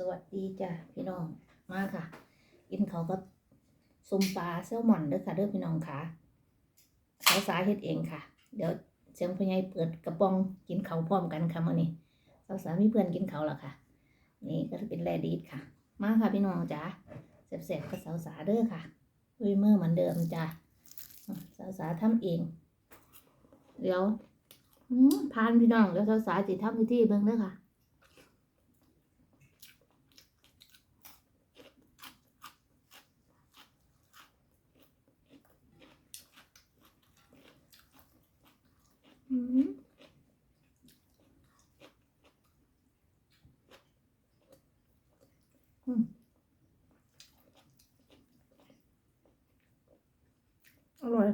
สวัสดีจ้ะพี่น้องมาค่ะ กินเขากับสมปลาแซลมอนเด้อค่ะเด้อพี่น้องค่ะสาวสาเฮ็ดเองค่ะ เดี๋ยวเสียงพญายเปิดกระป๋องกินเขาพร้อมกันค่ะมื้อนี้สาวสามีเพื่อนกินเขาวแล้วค่ะ นี่ก็จะเป็นแรดีดค่ะ มาค่ะพี่น้องจ้าแสบๆกับสาวสาเด้อค่ะด้วยมือเหมือนเดิมจ้ะสาวสาทำเอง เดี๋ยวพานพี่น้องเดี๋ยวสาวสาจิทำพิธีเบิ่งเด้อค่ะ อืมอืม อร่อย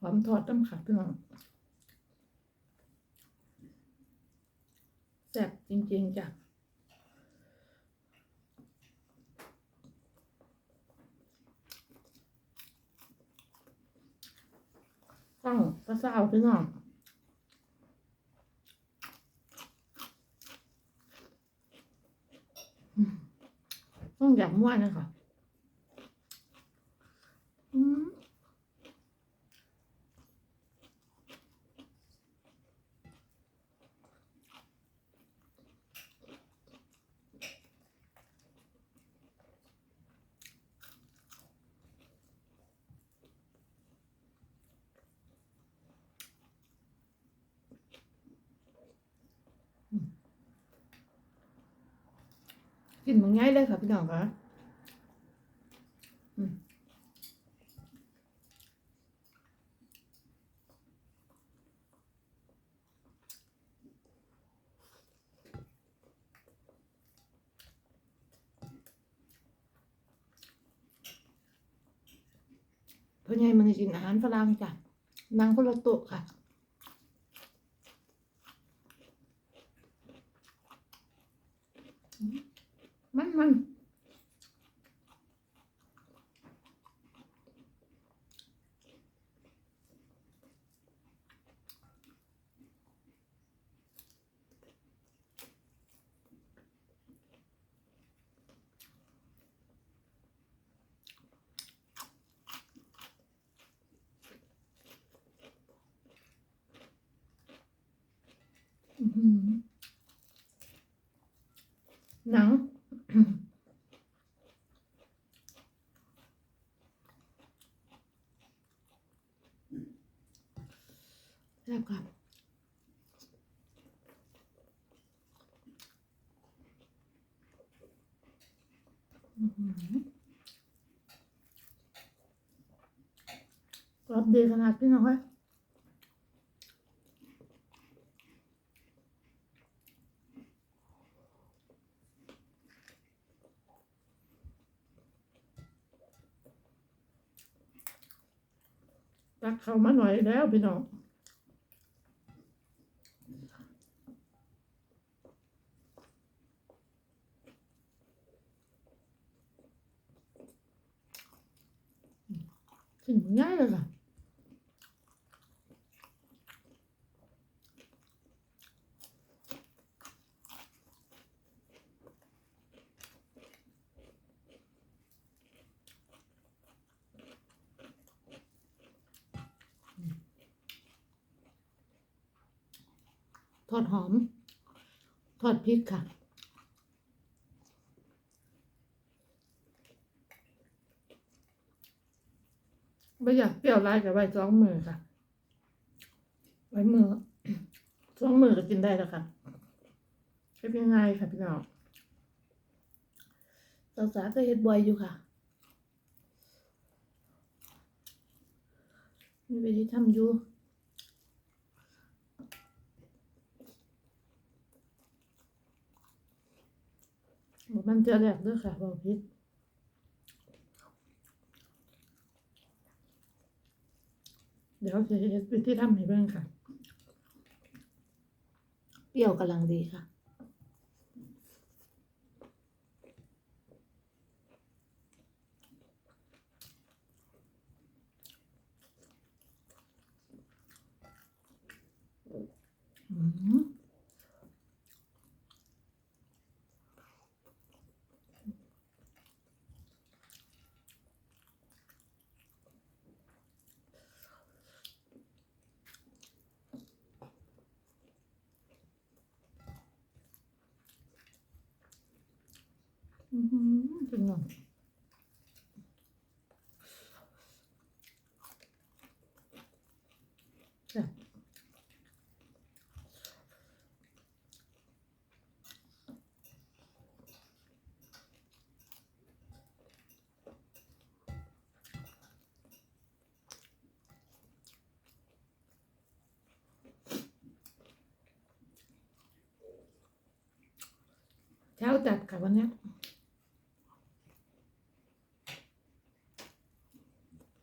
หอมทอดต้มขาพี่น้องแซ่บจริง ๆจ้ะต้องกระเซ้าพี่น้องอืม ต้องอยากม้วนนะคะอืม กินมันง่ายเลยค่ะพี่น้องค่ะเพื่อนใหญ่มันกินอาหารฝรั่งจ้ะนางคนละโต๊ะค่ะ มันมันอื้อหือหนัง แซ่บครับอื้อหือกรอบดีขนาดพี่น้องเว้ยตักเข้ามาหน่อยแล้วพี่น้อง กินง่ายเลยค่ะทอดหอมทอดพริกค่ะ ไม่อยากเปรี้ยวร้ายกับใบสองมือค่ะใบมือสองมือก็กินได้แล้วค่ะใช้ง่ายๆค่ะพี่น้องสาวสาก็เฮ็ดบ่อยอยู่ค่ะมีวิธีทำอยู่มันเจอแรกด้วยค่ะบอกพิษ เดี๋ยวจะเฮ็ดวิธีทำให้เบิ่งค่ะ เปรี้ยวกำลังดีค่ะ อ อื้อหือพี่น้องแซ่บเช้าจัดค่ะวันเนี้ย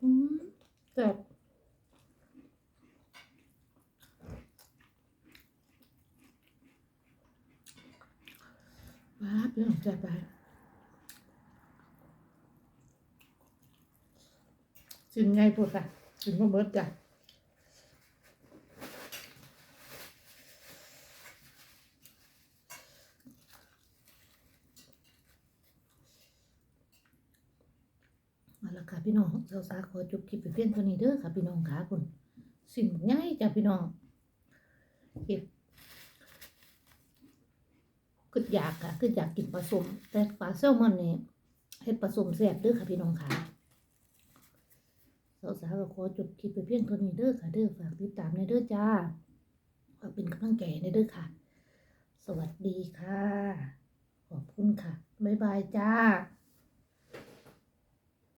อืมแซ่บ ว้าพี่น้องแซ่บไปสินไงพวกค่ะสินก็เบิดจ้ะเอาละค่ะพี่น้องสาสาขอจบคลิปไปเพียงเท่านี้เด้อค่ะพี่น้องค่ะคุณสิ่งง่ายจ้ะพี่น้องเก็บ คืออยากค่ะคืออยากกินปลาสมแต่ปลาแซลมอนนี่เฮ็ดปลาสมแซ่บเด้อค่ะพี่น้องค่ะสาวสาก็ขอจบคลิปไปเพียงเท่านี้เด้อค่ะเด้อฝากติดตามในเด้อจ้าฝากเป็นกำลังใจในเด้อค่ะ สวัสดีค่ะ ขอบคุณค่ะ บ๊ายบายจ้า